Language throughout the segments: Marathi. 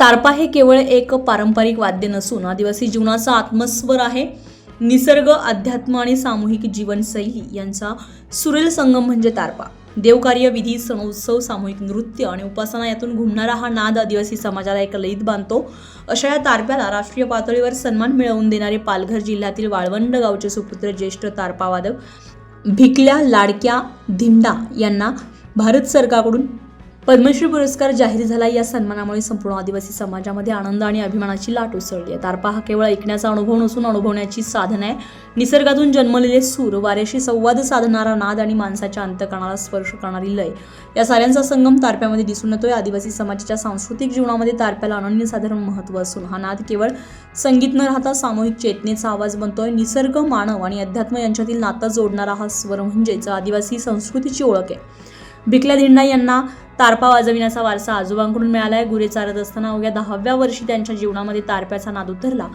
तारपा हे केवळ एक पारंपरिक वाद्य नसून आदिवासी जीवनाचा आत्मस्वर आहे. निसर्ग अध्यात्म आणि सामूहिक जीवनशैली यांचा सुरेल संगम म्हणजे तारपा. देवकार्य विधी सणोत्सव सामूहिक नृत्य आणि उपासना यातून घुमणारा हा नाद आदिवासी समाजाला एक लईत बांधतो. अशा या तारप्याला राष्ट्रीय पातळीवर सन्मान मिळवून देणारे पालघर जिल्ह्यातील वाळवंड गावचे सुपुत्र ज्येष्ठ तारपावादक भिकल्या लाडक्या धिंडा यांना भारत सरकारकडून पद्मश्री पुरस्कार जाहीर झाला. या सन्मानामुळे संपूर्ण आदिवासी समाजामध्ये आनंद आणि अभिमानाची लाट उसळली आहे. तारपा हा केवळ ऐकण्याचा अनुभव नसून अनुभवण्याची साधन आहे. निसर्गातून जन्मलेले सूर वाऱ्याशी संवाद साधणारा नाद आणि माणसाच्या अंतकणाला स्पर्श करणारी लय. या साऱ्यांचा संगम तारप्यामध्ये दिसून येतोय. आदिवासी समाजाच्या सांस्कृतिक जीवनामध्ये तारप्याला अनन्यसाधारण महत्त्व असून हा नाद केवळ संगीत न राहता सामूहिक चेतनेचा आवाज बनतोय. निसर्ग मानव आणि अध्यात्म यांच्यातील नातं जोडणारा हा स्वर म्हणजेच आदिवासी संस्कृतीची ओळख आहे. बिकल्या धिंडा यांना तारपा वाजविण्याचा वारसा आजोबांकडून मिळाला आहे गुरे चारत असताना अवघ्या दहाव्या वर्षी त्यांच्या जीवनामध्ये तारप्याचा नाद उतरला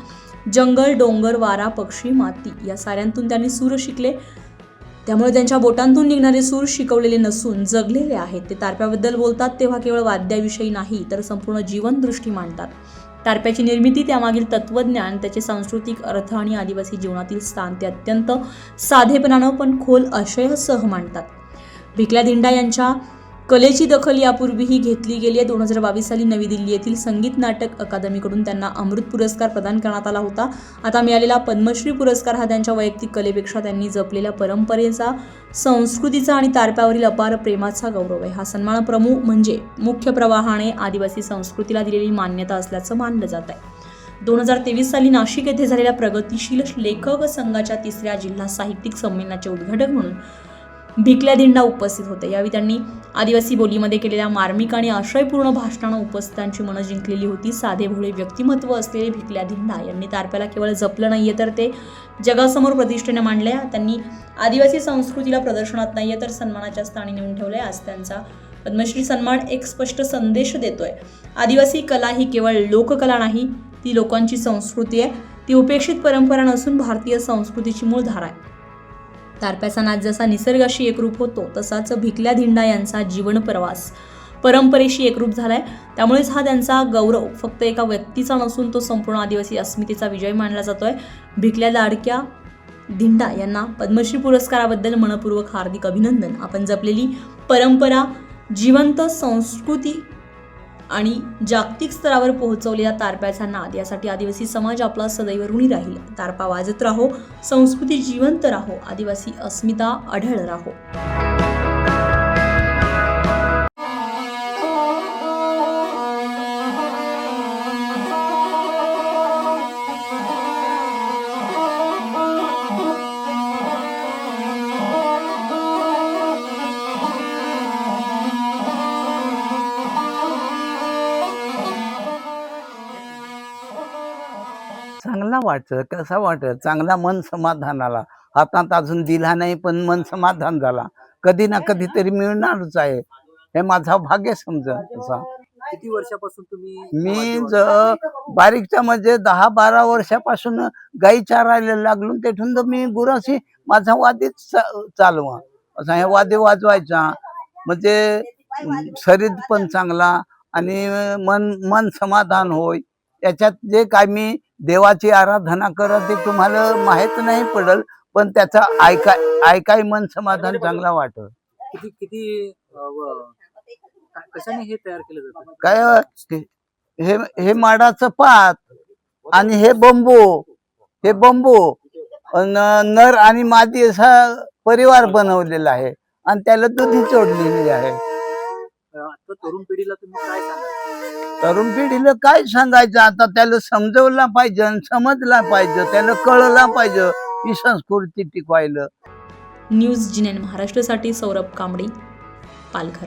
जंगल डोंगर वारा पक्षी माती या साऱ्यांतून त्यांनी सूर शिकले. त्यामुळे त्यांच्या बोटांतून निघणारे सूर शिकवलेले नसून जगलेले आहेत. ते तारप्याबद्दल बोलतात तेव्हा केवळ वाद्याविषयी नाही तर संपूर्ण जीवनदृष्टी मांडतात. तारप्याची निर्मिती त्यामागील तत्वज्ञान त्याचे सांस्कृतिक अर्थ आणि आदिवासी जीवनातील स्थान ते अत्यंत साधेपणानं पण खोल आशयासह मांडतात. भिकल्या धिंडा यांच्या कलेची दखल यापूर्वीही घेतली गेली आहे. दोन हजार बावीस साली नवी दिल्ली येथील संगीत नाटक अकादमीकडून त्यांना अमृत पुरस्कार प्रदान करण्यात आला होता. आता मिळालेला पद्मश्री पुरस्कार हा त्यांच्या वैयक्तिक कलेपेक्षा त्यांनी जपलेल्या परंपरेचा संस्कृतीचा आणि तारप्यावरील अपार प्रेमाचा गौरव आहे. हा सन्मान प्रमुख म्हणजे मुख्य प्रवाहाने आदिवासी संस्कृतीला दिलेली मान्यता असल्याचं मानलं जात आहे. दोन हजार तेवीस साली नाशिक येथे झालेल्या प्रगतिशील लेखक संघाच्या तिसऱ्या जिल्हा साहित्यिक संमेलनाचे उद्घाटक म्हणून भिकल्या दिंडा उपस्थित होते. यावेळी त्यांनी आदिवासी बोलीमध्ये केलेल्या मार्मिक आणि आशयपूर्ण भाषणानं उपस्थितांची मनं जिंकलेली होती. साधे भोळे व्यक्तिमत्व असलेले भिकल्याधिंडा यांनी तारप्याला केवळ जपलं नाहीये तर ते जगासमोर प्रतिष्ठेने मांडले त्यांनी आदिवासी संस्कृतीला प्रदर्शनात नाहीये तर सन्मानाच्या स्थानी नेऊन ठेवले आज त्यांचा पद्मश्री सन्मान एक स्पष्ट संदेश देतोय. आदिवासी कला ही केवळ लोककला नाही ती लोकांची संस्कृती आहे. ती उपेक्षित परंपरा नसून भारतीय संस्कृतीची मूळ धारा आहे. तारप्याचा नाच जसा निसर्गाशी एकरूप होतो तसाच भिकल्या धिंडा यांचा जीवन प्रवास परंपरेशी एकरूप झालाय. त्यामुळेच हा त्यांचा गौरव फक्त एका व्यक्तीचा नसून तो संपूर्ण आदिवासी अस्मितेचा विजय मानला जातोय. भिकल्या लाडक्या धिंडा यांना पद्मश्री पुरस्काराबद्दल मनपूर्वक हार्दिक अभिनंदन. आपण जपलेली परंपरा जिवंत संस्कृती आणि जागतिक स्तरावर पोहोचवलेला तारप्याचा नाद. यासाठी आदिवासी समाज आपला सदैव ऋणी राहील. तारपा वाजत राहो संस्कृती जिवंत राहो. आदिवासी अस्मिता आढळ राहो. चांगला वाटतं कसा वाटत? चांगला मन समाधानाला. हातात अजून दिला नाही पण मन समाधान झाला. कधी ना कधी तरी मिळणारच आहे. हे माझा भाग्य समजा तसा किती वर्षापासून तुम्ही मी ज बारीकच्या म्हणजे दहा बारा वर्षापासून गाई चारायला लागलो तेथून तर मी गुराशी माझा वाद्यच चा- चालवा. असा हे वाद्य वाजवायचा. म्हणजे शरीर पण चांगला आणि मन मन समाधान होय. त्याच्यात जे काय मी देवाची आराधना करत ते तुम्हाला माहीत नाही पडल पण त्याचा ऐकाय ऐकाय मन समाधान चांगला वाटत किती किती कशाने हे तयार केलं जातं? काय हे- हे माडाचं पात आणि हे बंबू हे बंबू नर आणि मादी असा परिवार बनवलेला आहे. आणि त्याला दुधी जोडलेली आहे. तरुण पिढीला तुम्ही काय सांगाल तरुण पिढीला काय सांगायचं? आता त्याला समजवला पाहिजे आणि समजला पाहिजे. त्याला कळला पाहिजे. ही संस्कृती टिकवायला. न्यूज जिनेन महाराष्ट्रासाठी सौरभ कांबडी पालघर.